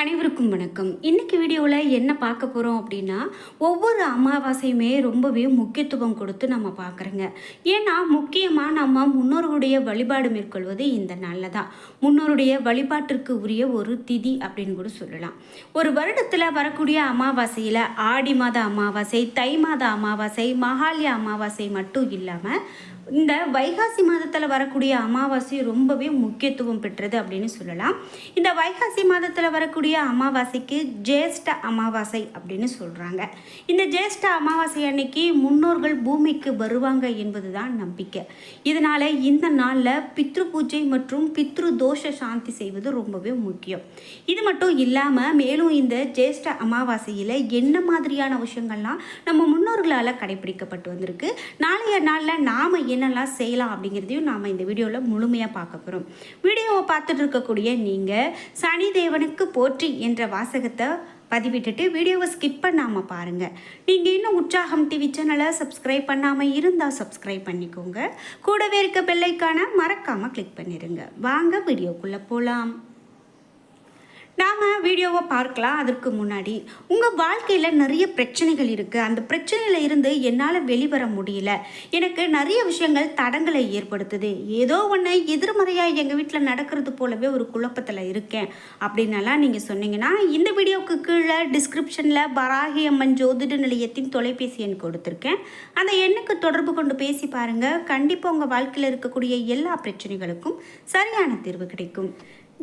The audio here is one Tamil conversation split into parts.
அனைவருக்கும் வணக்கம். இன்னைக்கு வீடியோவில் என்ன பார்க்க போகிறோம் அப்படின்னா ஒவ்வொரு அமாவாசையுமே ரொம்பவே முக்கியத்துவம் கொடுத்து நம்ம பார்க்குறோங்க. ஏன்னா முக்கியமாக நம்ம முன்னோர்களுடைய வழிபாடு மேற்கொள்வது இந்த நாளில் தான் முன்னோருடைய வழிபாட்டிற்கு உரிய ஒரு திதி அப்படின்னு கூட சொல்லலாம். ஒரு வருடத்தில் வரக்கூடிய அமாவாசையில் ஆடி மாத அமாவாசை தை மாத அமாவாசை மகாலய அமாவாசை மட்டும் இல்லாமல் இந்த வைகாசி மாதத்தில் வரக்கூடிய அமாவாசை ரொம்பவே முக்கியத்துவம் பெற்றது அப்படின்னு சொல்லலாம். இந்த வைகாசி மாதத்தில் வரக்கூடிய அமாவாசைக்கு ஜேஷ்ட அமாவாசை அப்படின்னு சொல்கிறாங்க இந்த ஜேஷ்ட அமாவாசை அன்னைக்கு முன்னோர்கள் பூமிக்கு வருவாங்க என்பது தான் நம்பிக்கை. இதனால் இந்த நாளில் பித்ரு பூஜை மற்றும் பித்ரு தோஷ சாந்தி செய்வது ரொம்பவே முக்கியம். இது மட்டும் இல்லாமல் மேலும் இந்த ஜேஷ்ட அமாவாசையில் என்ன மாதிரியான விஷயங்கள்லாம் நம்ம முன்னோர்களால் கடைபிடிக்கப்பட்டு வந்திருக்கு. நாளைய நாளில் நாம் என்னெல்லாம் செய்யலாம் அப்படிங்கிறதையும் நாம் இந்த வீடியோவில் முழுமையாக பார்க்க போகிறோம் வீடியோவை பார்த்துட்டு இருக்கக்கூடிய நீங்கள் சனி தேவனுக்கு போற்றி என்ற வாசகத்தை பதிவிட்டுட்டு வீடியோவை ஸ்கிப் பண்ணாமல் பாருங்கள் நீங்கள் இன்னும் உற்சாகம் டிவி சேனலை சப்ஸ்கிரைப் பண்ணாமல் இருந்தால் சப்ஸ்கிரைப் பண்ணிக்கோங்க. கூடவே இருக்க பெல்லைக்கான மறக்காமல் கிளிக் பண்ணிடுங்க வாங்க வீடியோக்குள்ளே போகலாம் வீடியோவை பார்க்கலாம் அதற்கு முன்னாடி. உங்கள் வாழ்க்கையில் நிறைய பிரச்சனைகள் இருக்குது அந்த பிரச்சனையில் இருந்து என்னால் வெளிவர முடியல. எனக்கு நிறைய விஷயங்கள் தடங்களை ஏற்படுத்துது. ஏதோ ஒன்று எதிர்மறையாக எங்கள் வீட்டில் நடக்கிறது போலவே ஒரு குழப்பத்தில் இருக்கேன். அப்படின்னலாம் நீங்கள் சொன்னீங்கன்னா இந்த வீடியோவுக்கு கீழே டிஸ்கிரிப்ஷனில் பராகி அம்மன் ஜோதிட நிலையத்தின் தொலைபேசி எண் கொடுத்துருக்கேன். அந்த எண்ணுக்கு தொடர்பு கொண்டு பேசி பாருங்கள் கண்டிப்பாக உங்கள் வாழ்க்கையில் இருக்கக்கூடிய எல்லா பிரச்சனைகளுக்கும் சரியான தீர்வு கிடைக்கும்.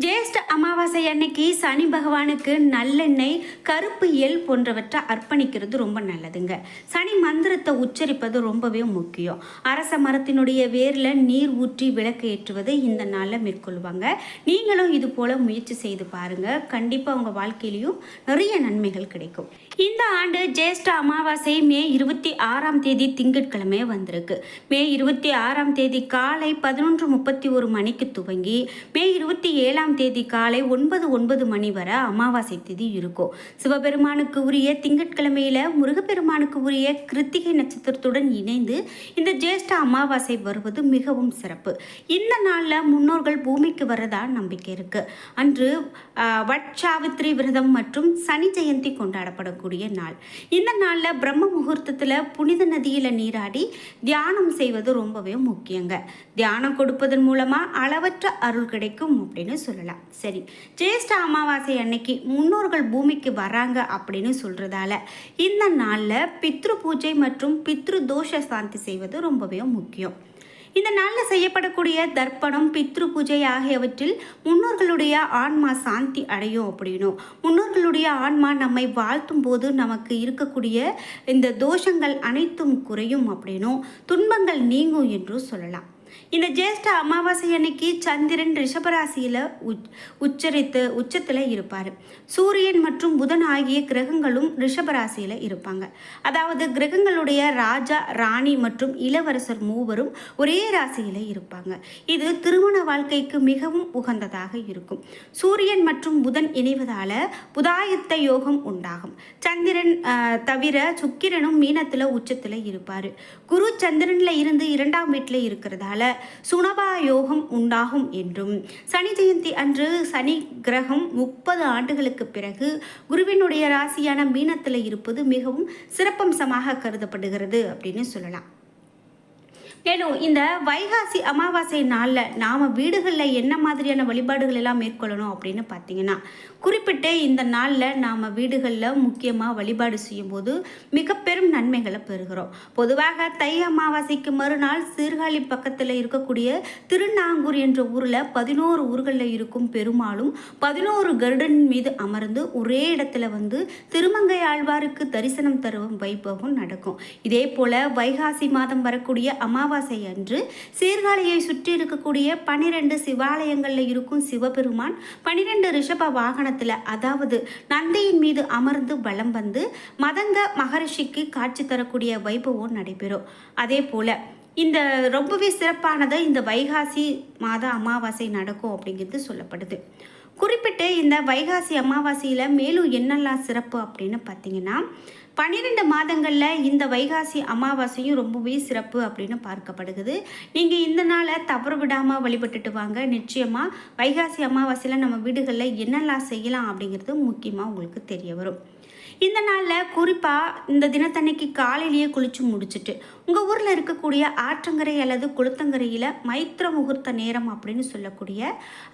ஜேஷ்ட அமாவாசை அன்னைக்கு சனி பகவானுக்கு நல்லெண்ணெய் கருப்பு எல் போன்றவற்றை அர்ப்பணிக்கிறது ரொம்ப நல்லதுங்க. சனி மந்திரத்தை உச்சரிப்பது ரொம்பவே முக்கியம். அரச மரத்தினுடைய வேரில் நீர் ஊற்றி விளக்கு ஏற்றுவது இந்த நாளில் மேற்கொள்வாங்க. நீங்களும் இது போல முயற்சி செய்து பாருங்க. கண்டிப்பாக உங்கள் வாழ்க்கையிலையும் நிறைய நன்மைகள் கிடைக்கும். இந்த ஆண்டு ஜேஷ்ட அமாவாசை மே இருபத்தி ஆறாம் தேதி திங்கட்கிழமை வந்திருக்கு. மே இருபத்தி ஆறாம் தேதி காலை பதினொன்று முப்பத்தி ஒரு மணிக்கு துவங்கி மே இருபத்தி ஏழாம் தேதி காலை ஒன்பது ஒன்பது மணி வரை அமாவாசை தேதி இருக்கும். சிவபெருமானுக்கு உரிய திங்கட்கிழமையில் முருகப்பெருமானுக்கு உரிய கிருத்திகை நட்சத்திரத்துடன் இணைந்து இந்த ஜேஷ்ட அமாவாசை வருவது மிகவும் சிறப்பு. இந்த நாளில் முன்னோர்கள் பூமிக்கு வரதா நம்பிக்கை இருக்குது அன்று வட்சாவித்ரி விரதம் மற்றும் சனி ஜெயந்தி கொண்டாடப்படும். கூடிய நாள். இந்த நாளில் பிரம்ம முகூர்த்தத்தில் புனித நதியில் நீராடி தியானம் செய்வது ரொம்பவே முக்கியங்க. தியானம் கொடுப்பதன் மூலமாக அளவற்ற அருள் கிடைக்கும் அப்படின்னு சொல்லலாம். சரி ஜேஷ்ட அமாவாசை அன்னைக்கு முன்னோர்கள் பூமிக்கு வராங்க அப்படின்னு சொல்கிறதால இந்த நாளில் பித்ரு பூஜை மற்றும் பித்ரு தோஷ சாந்தி செய்வது ரொம்பவே முக்கியம். இந்த நாளில் செய்யப்படக்கூடிய தர்ப்பணம் பித்ரு பூஜை ஆகியவற்றில் முன்னோர்களுடைய ஆன்மா சாந்தி அடையும் அப்படின்னும். முன்னோர்களுடைய ஆன்மா நம்மை வாழ்த்தும் போது நமக்கு இருக்கக்கூடிய இந்த தோஷங்கள் அனைத்தும் குறையும் அப்படின்னும். துன்பங்கள் நீங்கும் என்றும் சொல்லலாம். இந்த ஜேஷ்ட அமாவாசை அன்னைக்கு சந்திரன் ரிஷபராசியில் உச் உச்சரித்து உச்சத்தில் இருப்பார். சூரியன் மற்றும் புதன் ஆகிய கிரகங்களும் ரிஷபராசியில் இருப்பாங்க. அதாவது கிரகங்களுடைய ராஜா ராணி மற்றும் இளவரசர் மூவரும் ஒரே ராசியில் இருப்பாங்க. இது திருமண வாழ்க்கைக்கு மிகவும் உகந்ததாக இருக்கும். சூரியன் மற்றும் புதன் இணைவதால் புதாயத்த யோகம் உண்டாகும். சந்திரன் ஆஹ், தவிர சுக்கிரனும் மீனத்தில் உச்சத்தில் இருப்பார். குரு சந்திரனில் இருந்து இரண்டாம் வீட்டில் இருக்கிறதால சுனபா யோகம் உண்டாகும் என்றும் சனி ஜெயந்தி அன்று சனி கிரகம் முப்பது ஆண்டுகளுக்கு பிறகு குருவினுடைய ராசியான மீனத்தில் இருப்பது மிகவும் சிறப்பம்சமாக கருதப்படுகிறது அப்படின்னு சொல்லலாம். மேலும் இந்த வைகாசி அமாவாசை நாளில் நாம் வீடுகளில் என்ன மாதிரியான வழிபாடுகள் எல்லாம் மேற்கொள்ளணும் அப்படின்னு பார்த்தீங்கன்னா குறிப்பிட்டு இந்த நாளில் நாம் வீடுகளில் முக்கியமாக வழிபாடு செய்யும்போது மிக பெரும் நன்மைகளை பெறுகிறோம். பொதுவாக தை அமாவாசைக்கு மறுநாள் சீர்காழி பக்கத்தில் இருக்கக்கூடிய திருநாங்கூர் என்ற ஊரில் பதினோரு ஊர்களில் இருக்கும் பெருமாளும் பதினோரு கருடன் மீது அமர்ந்து ஒரே இடத்துல வந்து திருமங்கை ஆழ்வாருக்கு தரிசனம் தரும் வைபவம் நடக்கும். இதே போல வைகாசி மாதம் வரக்கூடிய அமாவாசை அன்று சீர்காழியை சுற்றி இருக்கக்கூடிய பனிரெண்டு சிவாலயங்களில் இருக்கும் சிவபெருமான் பனிரெண்டு ரிஷப வாகனத்தில் அதாவது நந்தியின் மீது அமர்ந்து வலம் வந்து மதங்க மகரிஷிக்கு காட்சி தரக்கூடிய வைபவம் நடைபெறும். அதே போல இந்த ரொம்பவே சிறப்பானது இந்த வைகாசி மாத அமாவாசை நடக்கும் அப்படிங்கிறது சொல்லப்படுது. குறிப்பிட்டு இந்த வைகாசி அமாவாசையில் மேலும் என்னெல்லாம் சிறப்பு அப்படின்னு பார்த்தீங்கன்னா பன்னிரெண்டு மாதங்களில் இந்த வைகாசி அமாவாசையும் ரொம்பவே சிறப்பு அப்படின்னு பார்க்கப்படுகிறது. நீங்கள் இந்த நாளை தவறு விடாமல் வழிபட்டுட்டு வாங்க. நிச்சயமாக வைகாசி அமாவாசையில் நம்ம வீடுகளில் என்னெல்லாம் செய்யலாம் அப்படிங்கிறது முக்கியமாக உங்களுக்கு தெரிய வரும். இந்த நாளில் குறிப்பாக இந்த தினத்தன்னைக்கு காலையிலேயே குளிச்சு முடிச்சுட்டு உங்கள் ஊரில் இருக்கக்கூடிய ஆற்றங்கரை அல்லது குளத்தங்கரையில் மைத்திர முகூர்த்த நேரம் அப்படின்னு சொல்லக்கூடிய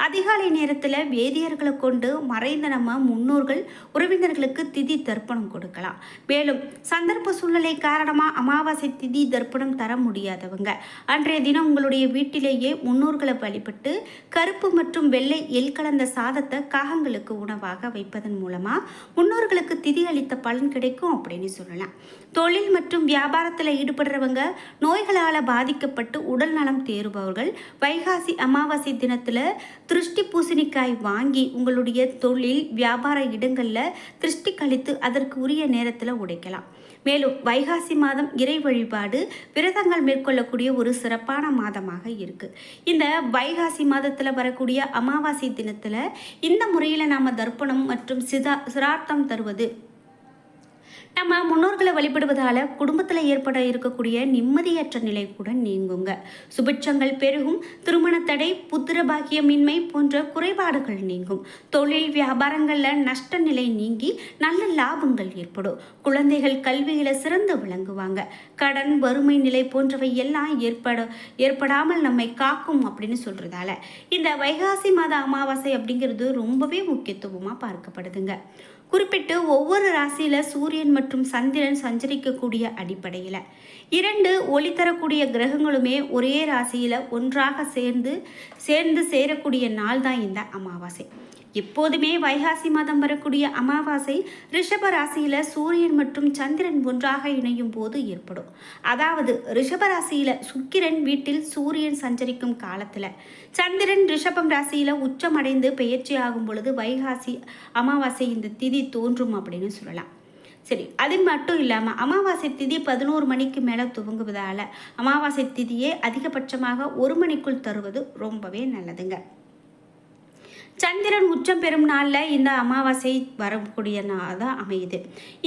அதிகாலை நேரத்தில் வேதியர்களை கொண்டு மறைந்த நம்ம முன்னோர்கள் உறவினர்களுக்கு திதி தர்ப்பணம் கொடுக்கலாம். மேலும் சந்தர்ப்ப சூழ்நிலை காரணமாக அமாவாசை திதி தர்ப்பணம் தர முடியாதவங்க. அன்றைய தினம் உங்களுடைய வீட்டிலேயே முன்னோர்களை வழிபட்டு கருப்பு மற்றும் வெள்ளை எல் கலந்த சாதத்தை காகங்களுக்கு உணவாக வைப்பதன் மூலமாக முன்னோர்களுக்கு திதி அளித்த பலன் கிடைக்கும் அப்படின்னு சொல்லலாம். தொழில் மற்றும் வியாபாரத்தில் ஈடுபடுறவங்க நோய்களால் பாதிக்கப்பட்டு உடல் நலம் தேறுபவர்கள் வைகாசி அமாவாசை தினத்தில் திருஷ்டி பூசணிக்காய் வாங்கி உங்களுடைய தொழில் வியாபார இடங்களில் திருஷ்டி கழித்து அதற்கு உரிய நேரத்தில் உடைக்கலாம். மேலும் வைகாசி மாதம் இறை வழிபாடு விரதங்கள் மேற்கொள்ளக்கூடிய ஒரு சிறப்பான மாதமாக இருக்குது இந்த வைகாசி மாதத்தில் வரக்கூடிய அமாவாசை தினத்தில் இந்த முறையில் நாம் தர்ப்பணம் மற்றும் சிதா சிரார்த்தம் தருவது நம்ம முன்னோர்களை வழிபடுவதால் குடும்பத்தில் ஏற்பட இருக்கக்கூடிய நிம்மதியற்ற நிலை கூட நீங்குங்க. சுபிட்சங்கள் பெருகும் திருமண தடை புத்திர பாக்கியமின்மை போன்ற குறைபாடுகள் நீங்கும். தொழில் வியாபாரங்களில் நஷ்ட நிலை நீங்கி நல்ல லாபங்கள் ஏற்படும். குழந்தைகள் கல்வியில் சிறந்து விளங்குவாங்க. கடன் வறுமை நிலை போன்றவை எல்லாம் ஏற்பட ஏற்படாமல் நம்மை காக்கும் அப்படின்னு சொல்கிறதால இந்த வைகாசி மாத அமாவாசை அப்படிங்கிறது ரொம்பவே முக்கியத்துவமாக பார்க்கப்படுதுங்க. குறிப்பிட்டு ஒவ்வொரு ராசியில் சூரியன் மற்றும் சந்திரன் சஞ்சரிக்கக்கூடிய அடிப்படையில். இரண்டு ஒளி தரக்கூடிய கிரகங்களுமே ஒரே ராசியில் ஒன்றாக சேர்ந்து சேர்ந்து சேரக்கூடிய நாள் தான் இந்த அமாவாசை. எப்போதுமே வைகாசி மாதம் வரக்கூடிய அமாவாசை ரிஷப ராசியில சூரியன் மற்றும் சந்திரன் ஒன்றாக இணையும் போது ஏற்படும். அதாவது ரிஷப ராசியில சுக்கிரன் வீட்டில் சூரியன் சஞ்சரிக்கும் காலத்துல. சந்திரன் ரிஷபம் ராசியில உச்சமடைந்து பெயர்ச்சி ஆகும் பொழுது வைகாசி அமாவாசை இந்த திதி தோன்றும் அப்படின்னு சொல்லலாம். சரி அது மட்டும் இல்லாமல் அமாவாசை திதி பதினோரு மணிக்கு மேலே துவங்குவதால் அமாவாசை திதியே அதிகபட்சமாக ஒரு மணிக்குள் தருவது ரொம்பவே நல்லதுங்க. சந்திரன் உச்சம் பெறும் நாளில் இந்த அமாவாசை வரக்கூடிய நாள் தான் அமையுது.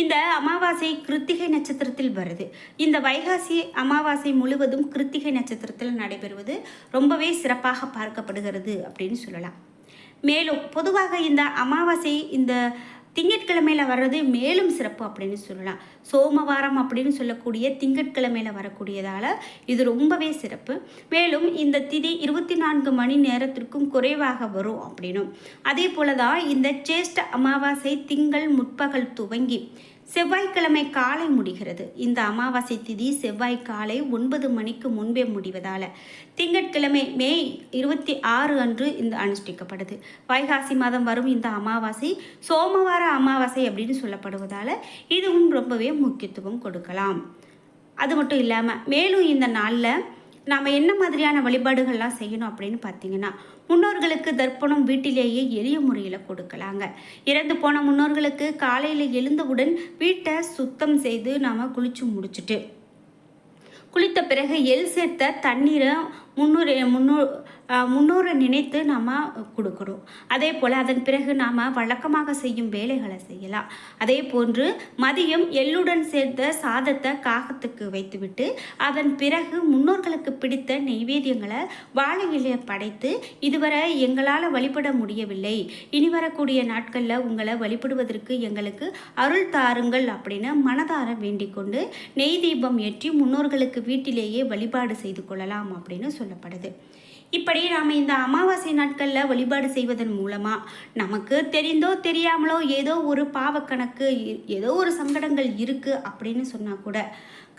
இந்த அமாவாசை கிருத்திகை நட்சத்திரத்தில் வருது. இந்த வைகாசி அமாவாசை முழுவதும் கிருத்திகை நட்சத்திரத்தில் நடைபெறுவது ரொம்பவே சிறப்பாக பார்க்கப்படுகிறது அப்படின்னு சொல்லலாம். மேலும் பொதுவாக இந்த அமாவாசை இந்த திங்கட்கிழமையில் வர்றது மேலும் சிறப்பு அப்படின்னு சொல்லலாம். சோமவாரம் அப்படின்னு சொல்லக்கூடிய திங்கட்கிழமையில் வரக்கூடியதால் இது ரொம்பவே சிறப்பு. மேலும் இந்த திதி இருபத்தி நான்கு மணி நேரத்திற்கும் குறைவாக வரும் அப்படின்னும். அதே போல தான் இந்த சேஷ்ட அமாவாசை திங்கள் முற்பகல் துவங்கி செவ்வாய்க்கிழமை காலை முடிகிறது. இந்த அமாவாசை திதி செவ்வாய் காலை ஒன்பது மணிக்கு முன்பே முடிவதால் திங்கட்கிழமை மே இருபத்தி ஆறு அன்று இந்த அனுஷ்டிக்கப்படுது. வைகாசி மாதம் வரும் இந்த அமாவாசை சோமவார அமாவாசை அப்படின்னு சொல்லப்படுவதால் இதுவும் ரொம்பவே முக்கியத்துவம் கொடுக்கலாம். அது மட்டும் இல்லாமல் மேலும் இந்த நாளில் நாம் என்ன மாதிரியான வழிபாடுகள்லாம் செய்யணும் அப்படின்னு பார்த்தீங்கன்னா முன்னோர்களுக்கு தர்ப்பணம் வீட்டிலேயே எளிய முறையில் கொடுக்கலாங்க. இறந்து போன முன்னோர்களுக்கு காலையில் எழுந்தவுடன் வீட்டை சுத்தம் செய்து நாம் குளித்து முடிச்சுட்டு குளித்த பிறகு எல் சேர்த்த தண்ணீரை முன்னூறு முன்னூறு முன்னோரை நினைத்து நாம் கொடுக்கணும். அதே போல் அதன் பிறகு நாம் வழக்கமாக செய்யும் வேலைகளை செய்யலாம். அதே போன்று மதியம் எள்ளுடன் சேர்த்த சாதத்தை காகத்துக்கு வைத்துவிட்டு அதன் பிறகு முன்னோர்களுக்கு பிடித்த நெய்வேத்தியங்களை வாழை படைத்து இதுவரை எங்களால் வழிபட முடியவில்லை. இனி வரக்கூடிய நாட்களில் உங்களை வழிபடுவதற்கு எங்களுக்கு அருள் தாருங்கள் அப்படின்னு மனதார வேண்டிக் கொண்டு நெய் தீபம் ஏற்றி முன்னோர்களுக்கு வீட்டிலேயே வழிபாடு செய்து கொள்ளலாம் அப்படின்னு சொல்லப்படுது. இப்படி நாம் இந்த அமாவாசை நாட்களில் வழிபாடு செய்வதன் மூலமாக நமக்கு தெரிந்தோ தெரியாமலோ ஏதோ ஒரு பாவக்கணக்கு ஏதோ ஒரு சங்கடங்கள் இருக்குது அப்படின்னு சொன்னால் கூட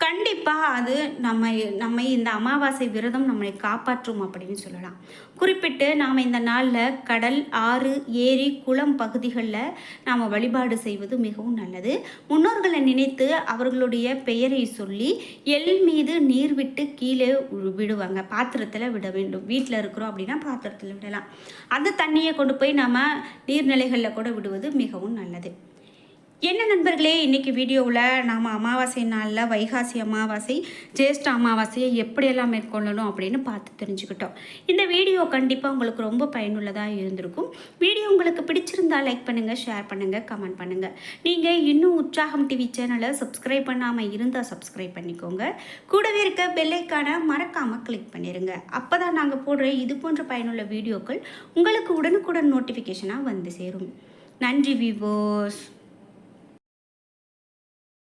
கண்டிப்பாக அது நம்ம நம்மை இந்த அமாவாசை விரதம் நம்மளை காப்பாற்றும் அப்படின்னு சொல்லலாம். குறிப்பிட்டு நாம் இந்த நாளில் கடல் ஆறு ஏரி குளம் பகுதிகளில் நாம் வழிபாடு செய்வது மிகவும் நல்லது. முன்னோர்களை நினைத்து அவர்களுடைய பெயரை சொல்லி எல் மீது நீர் விட்டு கீழே விடுவாங்க. பாத்திரத்தில் விட வேண்டும். வீட்டில் இருக்கிறோம் அப்படின்னா பாத்திரத்தில் விடலாம். அந்த தண்ணியை கொண்டு போய் நம்ம நீர்நிலைகளில் கூட விடுவது மிகவும் நல்லது. என்ன நண்பர்களே இன்றைக்கி வீடியோவில் நாம் அமாவாசை நாளில் வைகாசி அமாவாசை ஜேஷ்ட அமாவாசையை எப்படியெல்லாம் மேற்கொள்ளணும் அப்படின்னு பார்த்து தெரிஞ்சுக்கிட்டோம். இந்த வீடியோ கண்டிப்பாக உங்களுக்கு ரொம்ப பயனுள்ளதாக இருந்திருக்கும். வீடியோ உங்களுக்கு பிடிச்சிருந்தா லைக் பண்ணுங்கள் ஷேர் பண்ணுங்கள் கமெண்ட் பண்ணுங்கள் நீங்கள் இன்னும் உற்சாகம் டிவி சேனலை சப்ஸ்கிரைப் பண்ணாமல் இருந்தால் சப்ஸ்கிரைப் பண்ணிக்கோங்க. கூடவே இருக்க பெல்லைக்கான மறக்காமல் கிளிக் பண்ணிடுங்க அப்போ தான் நாங்கள் போடுற இது போன்ற பயனுள்ள வீடியோக்கள் உங்களுக்கு உடனுக்குடன் நோட்டிஃபிகேஷனாக வந்து சேரும். நன்றி விவோஸ்